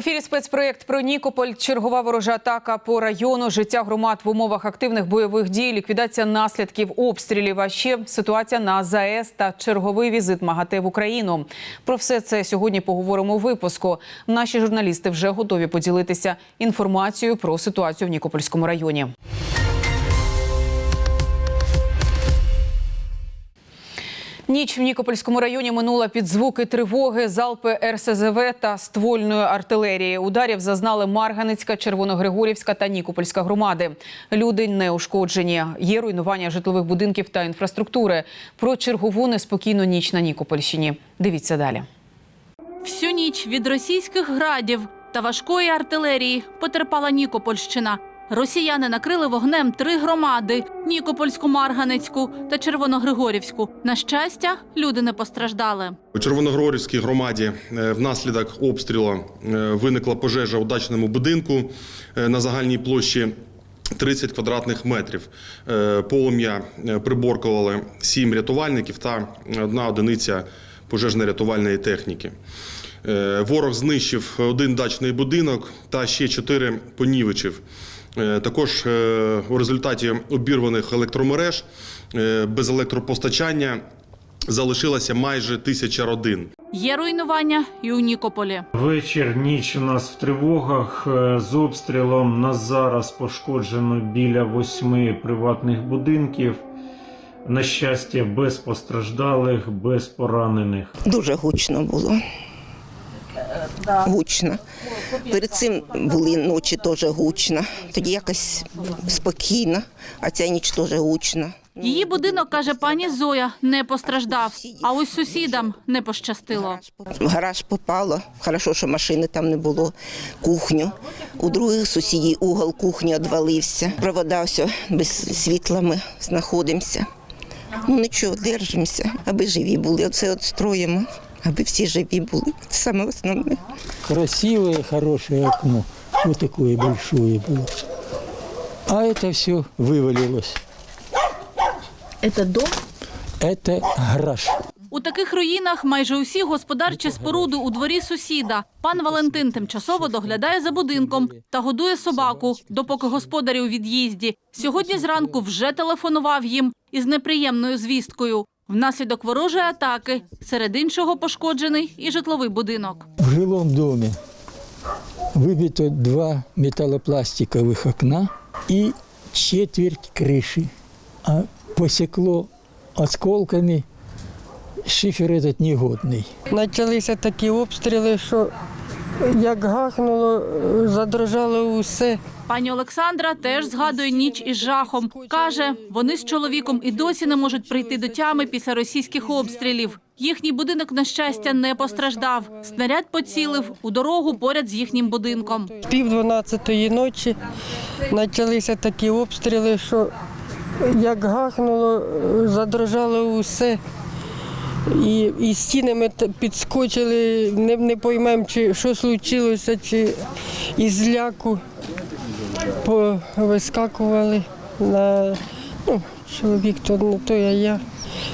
ефірі спецпроєкт про Нікополь. Чергова ворожа атака по району, життя громад в умовах активних бойових дій, ліквідація наслідків обстрілів. А ще ситуація на ЗАЕС та черговий візит МАГАТЕ в Україну. Про все це сьогодні поговоримо у випуску. Наші журналісти вже готові поділитися інформацією про ситуацію в Нікопольському районі. Ніч в Нікопольському районі минула під звуки тривоги, залпи РСЗВ та ствольної артилерії. Ударів зазнали Марганицька, Червоногригорівська та Нікопольська громади. Люди не ушкоджені. Є руйнування житлових будинків та інфраструктури. Про чергову неспокійну ніч на Нікопольщині. Дивіться далі. Всю ніч від російських градів та важкої артилерії потерпала Нікопольщина. Росіяни накрили вогнем три громади: Нікопольську, Марганецьку та Червоногригорівську. На щастя, люди не постраждали. У Червоногрорівській громаді е, внаслідок обстрілу е, виникла пожежа у дачному будинку е, на загальній площі 30 квадратних метрів. Полум'я приборкували 7 рятувальників та одна одиниця пожежно-рятувальної техніки. Ворог знищив один дачний будинок та ще 4 понівечив. Е, Також е, у результаті обірваних електромереж е, без електропостачання залишилося майже тисяча родин. Є руйнування і у Нікополі. Вечір, ніч у нас в тривогах з обстрілом. Нас зараз пошкоджено біля восьми приватних будинків. На щастя, без постраждалих, без поранених. Дуже гучно було. Гучно. Перед цим були ночі теж гучно. Тоді якось спокійно, а ця ніч теж гучно. Її будинок, каже пані Зоя, не постраждав. А ось сусідам не пощастило. В гараж попало. Хорошо, що машини там не було. Кухню. У других сусідів угол кухні відвалився. Провода все без світла ми знаходимося. Ну нічого, держимося, аби живі були. Оце от строїмо, аби всі живі були. Це саме основне. красивое, хорошее окно. Вот такое большое было. А это все вывалилось. Це дом? Это гараж. У таких руїнах майже усі господарчі споруди у дворі сусіда. Пан Валентин тимчасово доглядає за будинком та годує собаку, допоки господарі у від'їзді. Сьогодні зранку вже телефонував їм із неприємною звісткою. Внаслідок ворожої атаки серед іншого пошкоджений і житловий будинок. В жилом доме выбито два металлопластиковых окна и четверть крыши. А посекло осколками шифер этот негодный. Почалися такі обстріли, що як гахнуло, задрожало усе. Пані Олександра теж згадує ніч із жахом. Каже, вони з чоловіком і досі не можуть прийти до тями після російських обстрілів. Їхній будинок, на щастя, не постраждав. Снаряд поцілив у дорогу поряд з їхнім будинком. Пів дванадцятої ночі почалися такі обстріли, що як гахнуло, задрожало усе. І, і стіни ми підскочили, не, не поймемо, чи що случилося, чи із ляку повискакували на ну, чоловік, то не той, а я.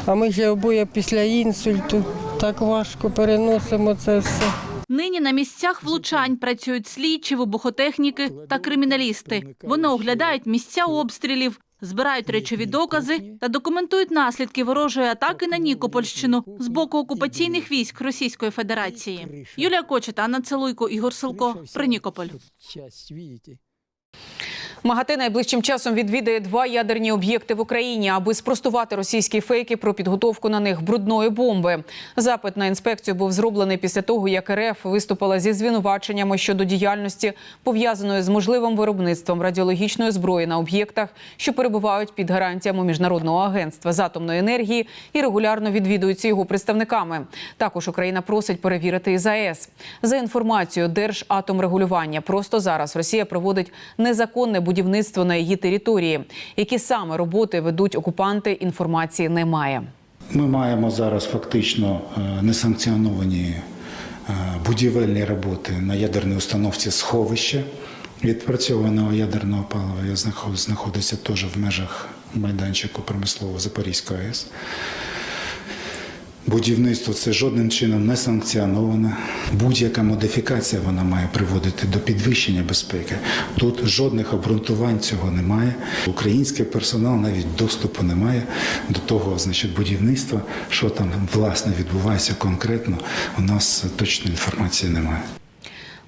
А ми ще обоє після інсульту. Так важко переносимо це все. Нині на місцях влучань працюють слідчі, вибухотехніки та криміналісти. Вони оглядають місця обстрілів, збирають речові докази та документують наслідки ворожої атаки на Нікопольщину з боку окупаційних військ Російської Федерації. Юлія Кочета, Анна Целуйко, Ігор Силко. Про Нікополь. Часть, видите? МАГАТЕ найближчим часом відвідає два ядерні об'єкти в Україні, аби спростувати російські фейки про підготовку на них брудної бомби. Запит на інспекцію був зроблений після того, як РФ виступила зі звинуваченнями щодо діяльності пов'язаної з можливим виробництвом радіологічної зброї на об'єктах, що перебувають під гарантіями міжнародного агентства з атомної енергії і регулярно відвідуються його представниками. Також Україна просить перевірити і ЗАЕС. За інформацією Держатомрегулювання, просто зараз Росія проводить незаконне будівництво на її території. Які саме роботи ведуть окупанти, інформації немає. Ми маємо зараз фактично е, несанкціоновані е, будівельні роботи на ядерній установці сховища відпрацьованого ядерного палива. Я знаходиться теж в межах майданчику промислового Запорізької АЕС. Будівництво це жодним чином не санкціоноване. Будь-яка модифікація вона має приводити до підвищення безпеки. Тут жодних обґрунтувань цього немає. Український персонал навіть доступу не має до того, значить, будівництва, що там власне відбувається конкретно. У нас точної інформації немає.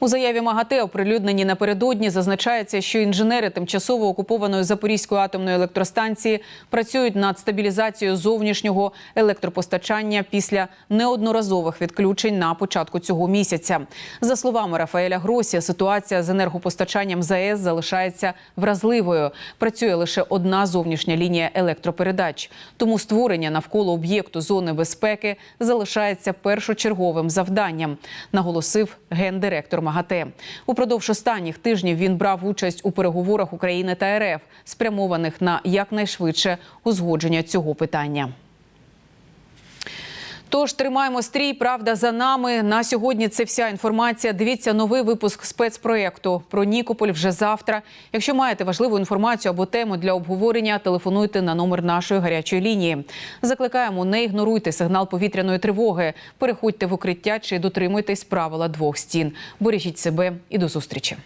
У заяві МАГАТЕ, оприлюдненій напередодні, зазначається, що інженери тимчасово окупованої Запорізької атомної електростанції працюють над стабілізацією зовнішнього електропостачання після неодноразових відключень на початку цього місяця. За словами Рафаеля Гросі, ситуація з енергопостачанням ЗАЕС залишається вразливою. Працює лише одна зовнішня лінія електропередач. Тому створення навколо об'єкту зони безпеки залишається першочерговим завданням, наголосив гендиректор МАГАТЕ. Упродовж останніх тижнів він брав участь у переговорах України та РФ, спрямованих на якнайшвидше узгодження цього питання. Тож тримаємо стрій. Правда за нами. На сьогодні це вся інформація. Дивіться новий випуск спецпроєкту про Нікополь вже завтра. Якщо маєте важливу інформацію або тему для обговорення, телефонуйте на номер нашої гарячої лінії. Закликаємо, не ігноруйте сигнал повітряної тривоги. Переходьте в укриття чи дотримуйтесь правила двох стін. Бережіть себе і до зустрічі.